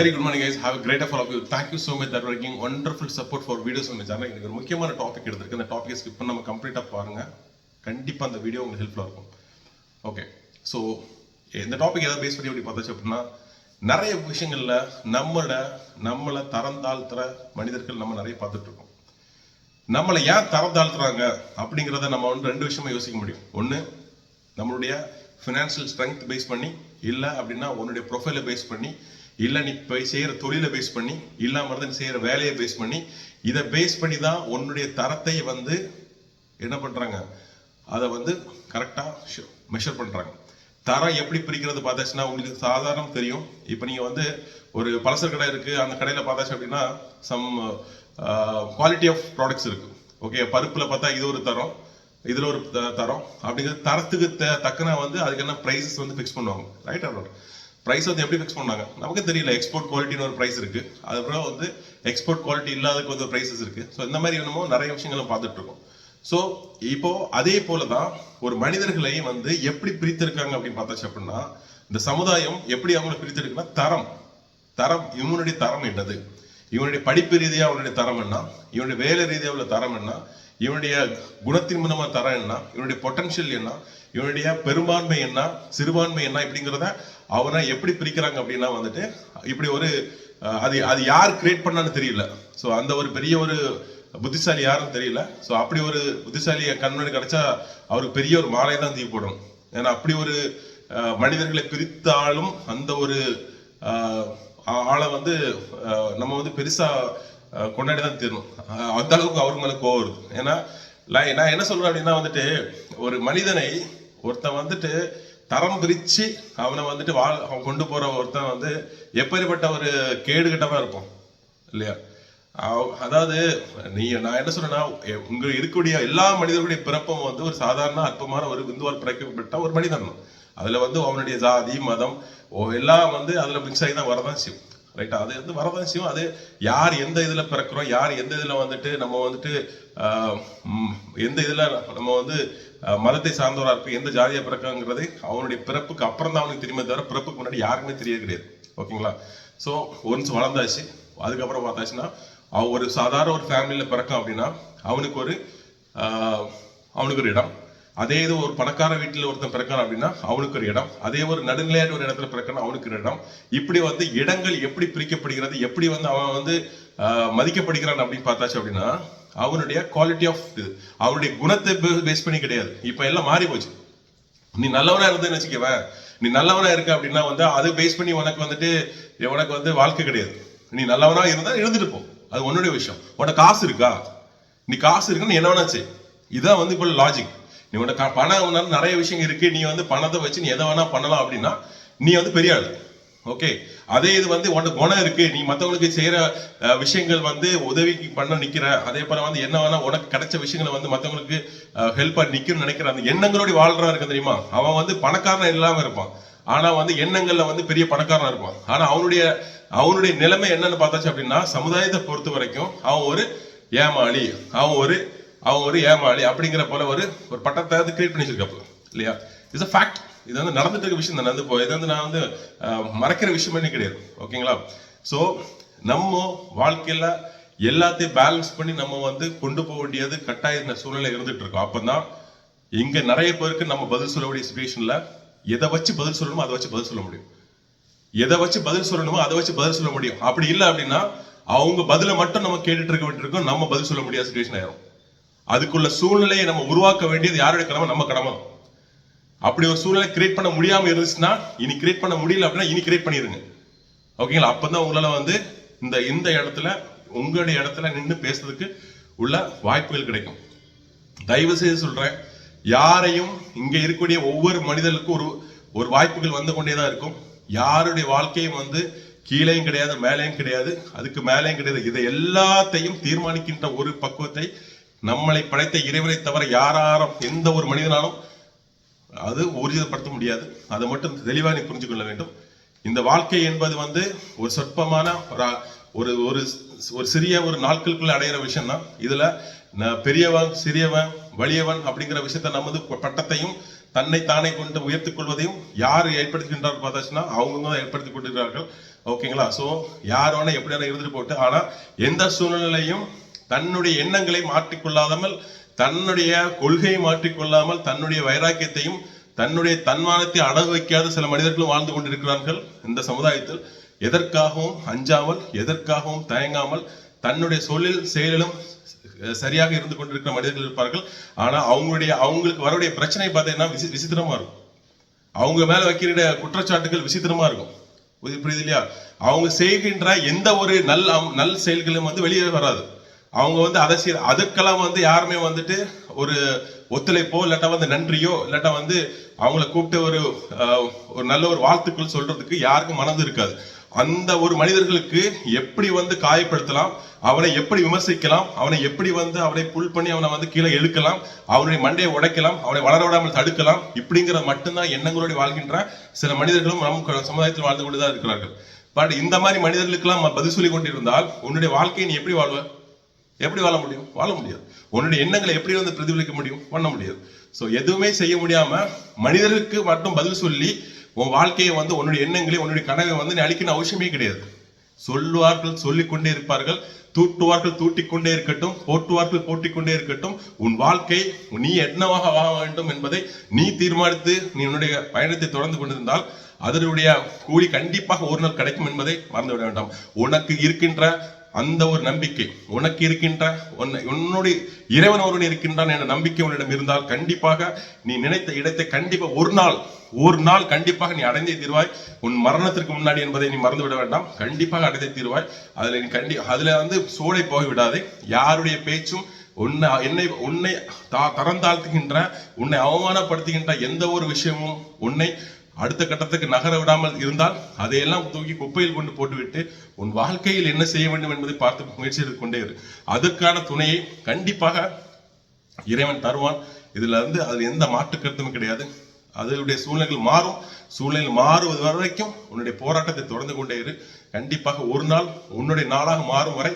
Very good morning guys have great of of you thank you so much that working wonderful support for videos ஒன்று channel எனக்கு ஒரு முக்கியமான topic எடுத்துருக்கு. அந்த topic skip பண்ண நம்ம கம்ப்ளீட்டாக பாருங்கள் கண்டிப்பாக அந்த வீடியோ உங்களுக்கு ஹெல்ப்ஃபுல்லாக இருக்கும். ஓகே ஸோ இந்த டாபிக் எதாவது பேஸ் பண்ணி அப்படி பார்த்தாச்சு அப்படின்னா நிறைய விஷயங்களில் நம்மளோட நம்மளை தரம் தாழ்த்துற மனிதர்கள் நம்ம நிறைய பார்த்துட்ருக்கோம். நம்மளை ஏன் தரம் தாழ்த்துறாங்க அப்படிங்கிறத நம்ம வந்து ரெண்டு விஷயமா யோசிக்க முடியும். ஒன்று நம்மளுடைய ஃபினான்ஷியல் ஸ்ட்ரென்த் பேஸ் பண்ணி இல்லை அப்படின்னா உன்னுடைய ப்ரொஃபைலை பேஸ் பண்ணி இல்லை நீ போய் செய்கிற தொழிலை பேஸ் பண்ணி இல்லாமல் இருந்தால் நீ செய்கிற வேலையை பேஸ் பண்ணி இதை பேஸ் பண்ணி தான் உன்னுடைய தரத்தை வந்து என்ன பண்ணுறாங்க அதை வந்து கரெக்டாக மெஷர் பண்ணுறாங்க தரம் எப்படி பிரிக்கிறது பார்த்தாச்சுன்னா உங்களுக்கு சாதாரணம் தெரியும். இப்போ நீங்கள் வந்து ஒரு பலசர் கடை இருக்குது அந்த கடையில் பார்த்தாச்சு அப்படின்னா சம் குவாலிட்டி ஆஃப் ப்ராடக்ட்ஸ் இருக்குது ஓகே பருப்பில் பார்த்தா இது ஒரு தரம் இதில் ஒரு த- தரம். அப்படிங்கிறது தரத்துக்கு த- தக்கன வந்து அதுக்கு என்ன ப்ரைஸஸ் வந்து ஃபிக்ஸ் பண்ணுவாங்க. ரைட் ஆர் ப்ரைஸ் வந்து எப்படி ஃபிக்ஸ் பண்ணாங்க? நமக்கு தெரியல எக்ஸ்போர்ட் குவாலிட்டின்னு ஒரு ப்ரைஸ் இருக்கு. அதுக்கப்புறம் வந்து எக்ஸ்போர்ட் குவாலிட்டி இல்லாததுக்கு வந்து ப்ரைஸஸ் இருக்கு. ஸோ இந்த மாதிரி என்னமோ நிறைய விஷயங்களை பார்த்துட்டு இருக்கோம் ஸோ இப்போ அதே போல தான் ஒரு மனிதர்களை வந்து எப்படி பிரித்திருக்காங்க அப்படின்னு பார்த்தாச்சு அப்படின்னா இந்த சமுதாயம் எப்படி அவங்கள பிரித்திருக்குன்னா தரம். தரம் இவனுடைய தரம் என்னது? இவனுடைய படிப்பு ரீதியாக அவனுடைய தரம் என்ன? இவனுடைய வேலை ரீதியாக உள்ள தரம் என்ன? இவனுடைய குணத்தின் மூலமா தரம் என்ன? இவனுடைய பொட்டன்ஷியல் என்ன? இவனுடைய பெரும்பான்மை என்ன? சிறுபான்மை என்ன? இப்படிங்கிறத அவனை எப்படி பிரிக்கிறாங்க அப்படின்னா வந்துட்டு இப்படி ஒரு அது அது யார் கிரியேட் பண்ணான்னு தெரியல. ஸோ அந்த ஒரு பெரிய ஒரு புத்திசாலி யாருன்னு தெரியல. ஸோ அப்படி ஒரு புத்திசாலி கண்மணி கிடைச்சா அவருக்கு பெரிய ஒரு மாலை தான் தீ போடும் ஏன்னா அப்படி ஒரு மனிதர்களை பிரித்தாலும் அந்த ஒரு ஆளை வந்து நம்ம வந்து பெருசா கொண்டாடி தான் தீரணும். அந்த அளவுக்கு அவருக்கு மேலே கோவம் வருது. ஏன்னா நான் நான் என்ன சொல்றேன் அப்படின்னா வந்துட்டு ஒரு மனிதனை ஒருத்தன் வந்துட்டு தரம் பிரித்து அவனை வந்துட்டு வாழ் அவன் கொண்டு போகிற ஒருத்தன் வந்து எப்பேற்பட்ட ஒரு கேடு கட்டவா இருப்பான். இல்லையா? அதாவது நீ நான் என்ன சொல்றேன்னா உங்க இருக்கக்கூடிய எல்லா மனிதர்களுடைய பிறப்பும் வந்து ஒரு சாதாரண அற்பமான ஒரு விந்துவால் பிறக்கப்பட்ட ஒரு மனிதன். தான். அதுல வந்து அவனுடைய ஜாதி மதம் ஓ எல்லாம் வந்து அதுல மிக்ஸ் ஆகி தான் வரதான் செய்யும். ரைட்டா அது வந்து வரதான் செய்யும். அது யார் எந்த இதில் பிறக்கிறோம் யார் எந்த இதில் வந்துட்டு நம்ம வந்துட்டு எந்த இதில் நம்ம வந்து மதத்தை சார்ந்தவராக இருக்கும் எந்த ஜாதியாக பிறக்கங்கிறது அவனுடைய பிறப்புக்கு அப்புறம் தான் அவனுக்கு தெரியுமே தவிர பிறப்புக்கு முன்னாடி யாருக்குமே தெரிய கிடையாது. ஓகேங்களா? ஸோ ஒன்ஸ் வளர்ந்தாச்சு அதுக்கப்புறம் பார்த்தாச்சுன்னா அவன் ஒரு சாதாரண ஒரு ஃபேமிலியில் பிறக்கான் அப்படின்னா அவனுக்கு ஒரு அவனுக்கு ஒரு இடம். அதே இது ஒரு பணக்கார வீட்டில் ஒருத்தன் பிறக்கான் அப்படின்னா அவனுக்கு ஒரு இடம். அதே ஒரு நடுநிலையான ஒரு இடத்துல பிறக்கான் அவனுக்கு ஒரு இடம். இப்படி வந்து இடங்கள் எப்படி பிரிக்கப்படுகிறது எப்படி வந்து அவன் வந்து மதிக்கப்படுகிறான் அப்படின்னு பார்த்தாச்சு அப்படின்னா அவனுடைய குவாலிட்டி ஆஃப் இது. அவனுடைய குணத்தை பேஸ் பண்ணி கிடையாது. இப்போ எல்லாம் மாறி போச்சு. நீ நல்லவனா இருந்தேன்னு வச்சுக்கவேன் நீ நல்லவனா இருக்க அப்படின்னா வந்து அதை பேஸ் பண்ணி உனக்கு வந்துட்டு உனக்கு வந்து வாழ்க்கை கிடையாது. நீ நல்லவனா இருந்தா இருந்துட்டு போ. அது உன்னுடைய விஷயம். உனக்கு காசு இருக்கா? நீ காசு இருக்குன்னு நீ என்ன வேணாச்சு இதுதான் வந்து இப்போ லாஜிக் நீ உனக்கு பணம் உன்னால நிறைய விஷயம் இருக்கு. நீ வந்து பணத்தை வச்சு நீ எதை வேணா பண்ணலாம் அப்படின்னா நீ வந்து பெரிய ஆள். ஓகே? அதே இது வந்து உனக்கு குணம் இருக்கு. நீ மற்றவங்களுக்கு செய்யற விஷயங்கள் வந்து உதவிக்கு பண்ண நிக்கிற அதே போல வந்து என்ன வேணா உனக்கு கிடைச்ச விஷயங்களை வந்து மற்றவங்களுக்கு ஹெல்ப்பா நிக்கணும்னு நினைக்கிற அந்த எண்ணங்களோட வாழ்றா இருக்கு தெரியுமா? அவன் வந்து பணக்காரன் இல்லாம இருப்பான். ஆனா வந்து எண்ணங்கள்ல வந்து பெரிய பணக்காரனா இருப்பான். ஆனா அவனுடைய அவனுடைய நிலைமை என்னன்னு பார்த்தாச்சு அப்படின்னா சமுதாயத்தை பொறுத்த வரைக்கும் அவன் ஒரு ஏமாளி. அவன் ஒரு அவங்க ஒரு ஏமாளி அப்படிங்கிற போல ஒரு ஒரு பட்டத்தை வந்து கிரியேட் பண்ணி வச்சிருக்காப்பு இல்லையா? இட்ஸ் அ ஃபேக்ட் இது வந்து நடந்துட்டு இருக்க விஷயம் தான். வந்து இப்போ இது வந்து நான் வந்து மறக்கிற மறைக்கிற விஷயமே கிடையாது. ஓகேங்களா? ஸோ நம்ம வாழ்க்கையில எல்லாத்தையும் பேலன்ஸ் பண்ணி நம்ம வந்து கொண்டு போக வேண்டியது கட்டாய சூழ்நிலை இருந்துட்டு இருக்கோம். அப்பதான் இங்க நிறைய பேருக்கு நம்ம பதில் சொல்லக்கூடிய சுச்சுவேஷன்ல எதை வச்சு பதில் சொல்லணுமோ அதை வச்சு பதில் சொல்ல முடியும். எதை வச்சு பதில் சொல்லணுமோ அதை வச்சு பதில் சொல்ல முடியும். அப்படி இல்லை அப்படின்னா அவங்க பதிலை மட்டும் நம்ம கேட்டுட்டு இருக்க வேண்டியிருக்கோம். நம்ம பதில் சொல்ல முடியாத சுச்சுவேஷன் ஆயிரும். அதுக்குள்ள சூழ்நிலையை நம்ம உருவாக்க வேண்டியது யாருடைய கடமை? நம்ம கடமை அப்படி ஒரு சூழ்நிலை கிரியேட் பண்ண முடியாம இருந்துச்சுன்னா இனி கிரியேட் பண்ண முடியல அப்படின்னா இனி கிரியேட் பண்ணிருங்க. ஓகேங்களா? அப்பதான் உங்களால வந்து இந்த இந்த இடத்துல உங்களுடைய இடத்துல நின்று பேசுறதுக்கு உள்ள வாய்ப்புகள் கிடைக்கும். தயவு செய்து சொல்றேன் யாரையும் இங்க இருக்கக்கூடிய ஒவ்வொரு மனிதனுக்கும் ஒரு ஒரு வாய்ப்புகள் வந்து கொண்டே தான் இருக்கும். யாருடைய வாழ்க்கையும் வந்து கீழேயும் கிடையாது மேலேயும் கிடையாது அதுக்கு மேலேயும் கிடையாது. இதை எல்லாத்தையும் தீர்மானிக்கின்ற ஒரு பக்குவத்தை நம்மளை படைத்த இறைவனை தவிர யாராரும் எந்த ஒரு மனிதனாலும் அது ஊர்ஜிதப்படுத்த முடியாது. அதை மட்டும் தெளிவாக நீ புரிஞ்சு கொள்ள வேண்டும். இந்த வாழ்க்கை என்பது வந்து ஒரு சொற்பமான ஒரு ஒரு ஒரு சிறிய ஒரு நாட்களுக்குள்ள அடையிற விஷயம் தான் இதுல பெரியவன் சிறியவன் வலியவன் அப்படிங்கிற விஷயத்த நமது பட்டத்தையும் தன்னை தானே கொண்டு உயர்த்திக் கொள்வதையும் யார் ஏற்படுத்துகின்றார் பார்த்தாச்சுன்னா அவங்க தான் ஏற்படுத்திக் கொண்டிருக்கிறார்கள். ஓகேங்களா? ஸோ யார் வேணா எப்படி வேணா இருந்துட்டு போட்டு ஆனா எந்த சூழ்நிலையும் தன்னுடைய எண்ணங்களை மாற்றிக்கொள்ளாமல் தன்னுடைய கொள்கையை மாற்றிக்கொள்ளாமல் தன்னுடைய வைராக்கியத்தையும் தன்னுடைய தன்மானத்தை அடகு வைக்காத சில மனிதர்களும் வாழ்ந்து கொண்டிருக்கிறார்கள் இந்த சமுதாயத்தில். எதற்காகவும் அஞ்சாமல் எதற்காகவும் தயங்காமல் தன்னுடைய சொல்லில் செயலிலும் சரியாக இருந்து கொண்டிருக்கிற மனிதர்கள் இருப்பார்கள். ஆனா அவங்களுடைய அவங்களுக்கு வரக்கூடிய பிரச்சனை பார்த்தீங்கன்னா விசி விசித்திரமா இருக்கும். அவங்க மேல வைக்கிற குற்றச்சாட்டுகள் விசித்திரமா இருக்கும். புரியுது புரியுது இல்லையா? அவங்க செய்கின்ற எந்த ஒரு நல் அம்- நல் செயல்களும் வந்து வெளியே வராது. அவங்க வந்து அதை அதுக்கெல்லாம் வந்து யாருமே வந்துட்டு ஒரு ஒத்துழைப்போ இல்லாட்டா வந்து நன்றியோ இல்லாட்டா வந்து அவங்கள கூப்பிட்டு ஒரு ஒரு நல்ல ஒரு வாழ்த்துக்கள் சொல்றதுக்கு யாருக்கும் மனது இருக்காது. அந்த ஒரு மனிதர்களுக்கு எப்படி வந்து காயப்படுத்தலாம் அவனை எப்படி விமர்சிக்கலாம் அவனை எப்படி வந்து அவனை புல் பண்ணி அவனை வந்து கீழே இழுக்கலாம் அவனுடைய மண்டையை உடைக்கலாம் அவனை வளர விடாமல் தடுக்கலாம் இப்படிங்கிற மட்டும்தான் எண்ணங்களோடு வாழ்கின்ற சில மனிதர்களும் நம் சமுதாயத்தில் வாழ்ந்து கொண்டுதான் இருக்கிறார்கள். பட் இந்த மாதிரி மனிதர்களுக்கெல்லாம் பதில் சொல்லி கொண்டிருந்தால் உன்னுடைய வாழ்க்கையை நீ எப்படி வாழ்வ? எப்படி வாழ முடியும்? வாழ முடியாது. உன்னுடைய எண்ணங்களை எப்படி வந்து பிரதிபலிக்க முடியும்? பண்ண முடியாது. ஸோ எதுவுமே செய்ய முடியாம மனிதருக்கு மட்டும் பதில் சொல்லி உன் வாழ்க்கையை வந்து உன்னுடைய எண்ணங்களை உன்னுடைய கனவை வந்து நீ அழிக்கணும் அவசியமே கிடையாது. சொல்லுவார்கள் சொல்லிக் கொண்டே இருப்பார்கள் தூட்டுவார்கள் தூட்டிக் கொண்டே இருக்கட்டும் போட்டுவார்கள் போட்டி கொண்டே இருக்கட்டும். உன் வாழ்க்கை நீ என்னவாக வாழ வேண்டும் என்பதை நீ தீர்மானித்து நீ உன்னுடைய பயணத்தை தொடர்ந்து கொண்டிருந்தால் அதனுடைய கூலி கண்டிப்பாக ஒரு நாள் கிடைக்கும் என்பதை மறந்துவிட வேண்டாம். உனக்கு இருக்கின்ற அந்த ஒரு நம்பிக்கை உனக்கு இருக்கின்ற உன்னை- உன்னுடைய இறைவன் ஒருவன் இருக்கின்றான் என்ற நம்பிக்கை உன்னிடம் இருந்தால் கண்டிப்பாக நீ நினைத்த இடத்தை கண்டிப்பாக ஒரு நாள் ஒரு நாள் கண்டிப்பாக நீ அடைந்தே தீர்வாய். உன் மரணத்திற்கு முன்னாடி என்பதை நீ மறந்து விட வேண்டாம். கண்டிப்பாக அடைந்தே தீர்வாய். அதில் நீ கண்டி அதில் வந்து சோடை போய்விடாதே. யாருடைய பேச்சும் உன்னை என்னை உன்னை தா- தரம் தாழ்த்துகின்ற உன்னை அவமானப்படுத்துகின்ற எந்த ஒரு விஷயமும் உன்னை அடுத்த கட்டத்துக்கு நகர விடாமல் இருந்தால் அதையெல்லாம் தூக்கி குப்பையில் கொண்டு போட்டுவிட்டு உன் வாழ்க்கையில் என்ன செய்ய வேண்டும் என்பதை பார்த்து முயற்சி எடுத்து கொண்டே இரு. அதற்கான துணையை கண்டிப்பாக இறைவன் தருவான். இதுல இருந்து அது எந்த மாற்று கருத்தும் கிடையாது. அதனுடைய சூழ்நிலைகள் மாறும். சூழ்நிலை மாறுவது வரைக்கும் உன்னுடைய போராட்டத்தை தொடர்ந்து கொண்டே இரு. கண்டிப்பாக ஒரு நாள் உன்னுடைய நாளாக மாறும் வரை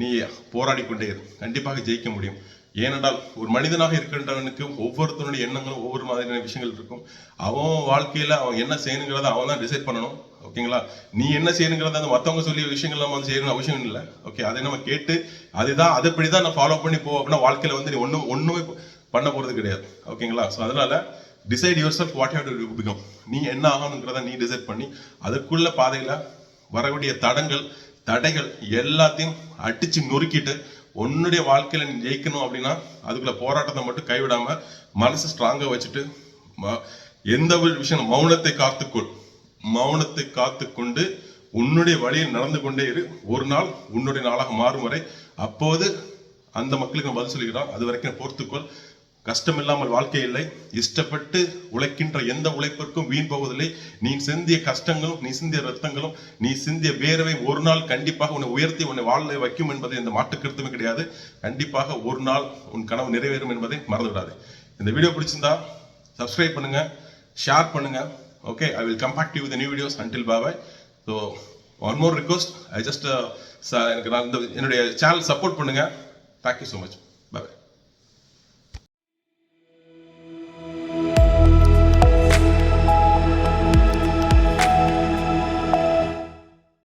நீ போராடி கொண்டே இரு. கண்டிப்பாக ஜெயிக்க முடியும். ஏனென்றால் ஒரு மனிதனாக இருக்கின்றவனுக்கு ஒவ்வொருத்தனுடைய எண்ணங்களும் ஒவ்வொரு மாதிரியான விஷயங்கள் இருக்கும். அவன் வாழ்க்கையில அவன் என்ன செய்யணுங்கிறத அவன் தான் டிசைட் பண்ணணும். ஓகேங்களா நீ என்ன செய்யணுங்கிறத அந்த மற்றவங்க சொல்லிய விஷயங்கள் நம்ம வந்து செய்யணும் அவசியம் இல்லை. ஓகே அதை நம்ம கேட்டு அதுதான் அதுபடி தான் நான் ஃபாலோ பண்ணி போ அப்படின்னா வாழ்க்கையில வந்து நீ ஒன்றும் ஒன்றுமே பண்ண போறது கிடையாது. ஓகேங்களா ஸோ அதனால decide yourself what have to become நீ என்ன ஆகணுங்கிறத நீ டிசைட் பண்ணி அதுக்குள்ள பாதையில வரக்கூடிய தடங்கள் தடைகள் எல்லாத்தையும் அடிச்சு நொறுக்கிட்டு உன்னுடைய வாழ்க்கையில நீ ஜெயிக்கணும் அப்படின்னா அதுக்குள்ள போராட்டத்தை மட்டும் கைவிடாம மனசு ஸ்ட்ராங்கா வச்சுட்டு ம- எந்த ஒரு விஷயம் மௌனத்தை காத்துக்கொள். மௌனத்தை காத்துக்கொண்டு உன்னுடைய வழியில் நடந்து கொண்டே இரு. ஒரு நாள் உன்னுடைய நாளாக மாறும் வரை அப்போது அந்த மக்களுக்கு நான் பதில் சொல்லுகிறான் அது வரைக்கும் பொறுத்துக்கொள். கஷ்டம் இல்லாமல் வாழ்க்கை இல்லை. இஷ்டப்பட்டு உழைக்கின்ற எந்த உழைப்பிற்கும் வீண் போவதில்லை. நீ சிந்திய கஷ்டங்களும் நீ சிந்திய ரத்தங்களும் நீ சிந்திய வேர்வை ஒரு நாள் கண்டிப்பாக உன்னை உயர்த்தி உன்னை வாழ வைக்கும் என்பது எந்த மாற்று கருத்துமே கிடையாது. கண்டிப்பாக ஒரு நாள் உன் கனவு நிறைவேறும் என்பதை மறந்து விடாது இந்த வீடியோ பிடிச்சிருந்தா சப்ஸ்கிரைப் பண்ணுங்க ஷேர் பண்ணுங்க. Okay I will connect you to the new videos until bye bye so one more request I just எனக்கு நான் இந்த என்னுடைய சேனல் சப்போர்ட் பண்ணுங்க. Thank you so much